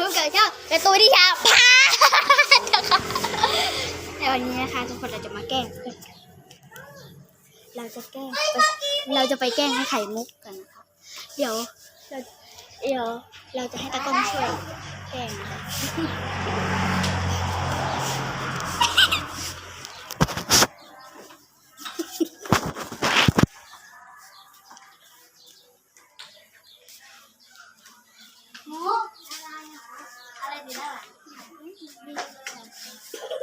พบกับช่องการะตูนที่ชาพาในวันนี้นะคะทุกคนเราจะมาแกล้งเพื่อนกันเราจะแกล้งเราจะไปแกล้งให้ไข่มุกกันนะคะ เดี๋ยวเราเดี๋ยวเราจะให้ตากล้องช่วยแกล้งนะคะมุกอะไรอะอะไรดีได้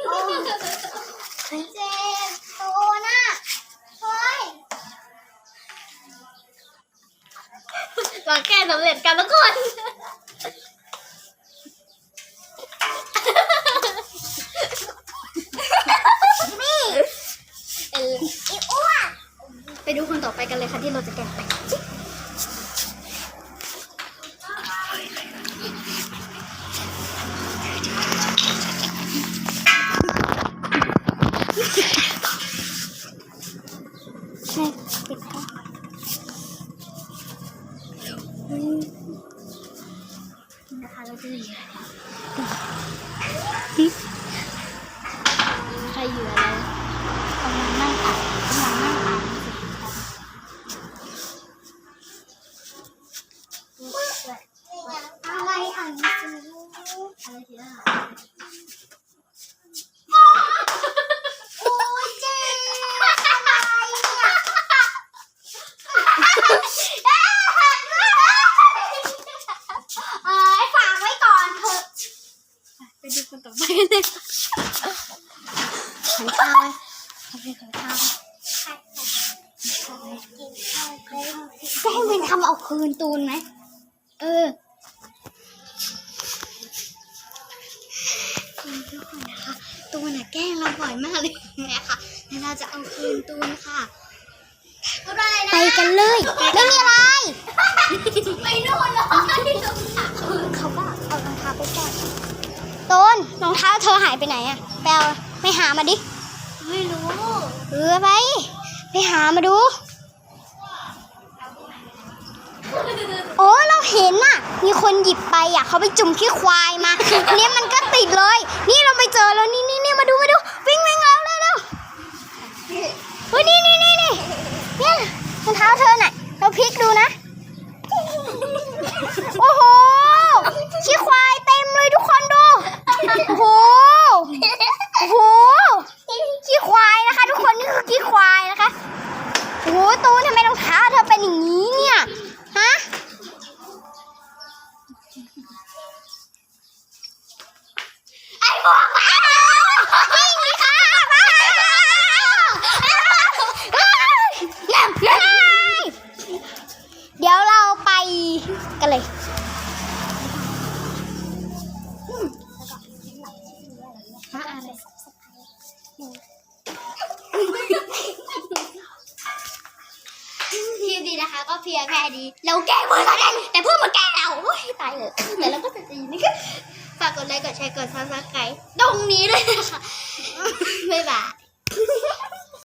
โอ้เจ็บตัวน่ะเฮ้ย แก้สำเร็จกันทุกคนนี่เออีอ้วไปดูคนต่อไปกันเลยค่ะที่เราจะแก้ไปใช่ นะคะเราจะเหยื่อใครอยู่อะไรกำลังนั่งอ่านกำลังนั่งอ่านหนังสือกันอะไรอ่านหนังสือะไรทีละโอ้ยเจ๊อะไรเนี่ย เอ้ยฝากไว้ก่อนเถอะไปดูคนต่อไปกัน เลยขันข้าวเอาไปขันข้าวก็ให้มันทำเอาคืนตูนไหม เออทุกคนนะคะ ตูนน่ะแกล้งเราบ่อยมากเลยนะคะแล้วเราจะเอาคืนตูนค่ะ ไปกันเลยไม่มีอะไร ไปนู่นเลยเขาก็เอารองเท้าไปแก้ ต้นรองเท้าเธอหายไปไหนอะไปเอาไปหามาดิ ไม่รู้เออไป ไปหามาดู โอ้เราเห็นน่ะ มีคนหยิบไปอะเขาไปจุ่มขี้ควายมา เนี่ยมันก็ติดเลย นี่เราไปเจอแล้วนี่นี่นี่มาดูมาดู วิ่งวิ่งเร็วเร็วเร็วเฮ้ยนี่นี่นี่นี่เนี่ยรองเท้าเธอน่ะ เราพลิกดูนะ โอ้โห ขี้ควายเต็มเลยทุกคนดู โอ้โห โอ้โห ขี้ควายนะคะ ทุกคนนี่คือขี้ควายนะคะ โอ้โหตูนทำไมรองเท้าเธอเป็นอย่างนี้เนี่ย ฮะ ไอ้บอกมาวิ่ง เดี๋ยวเราไปกันเลยทีมดีนะคะ ก็เพียงแค่ดีเราแก้มือกันเองแต่เพื่อนมาแก้เราโอ้ยตายเลยแต่เราก็จะดีนี่ก็ฝากกดไลค์ กดแชร์ กดซับสไครต์ตรงนี้เลยนะคะ บ๊ายบาย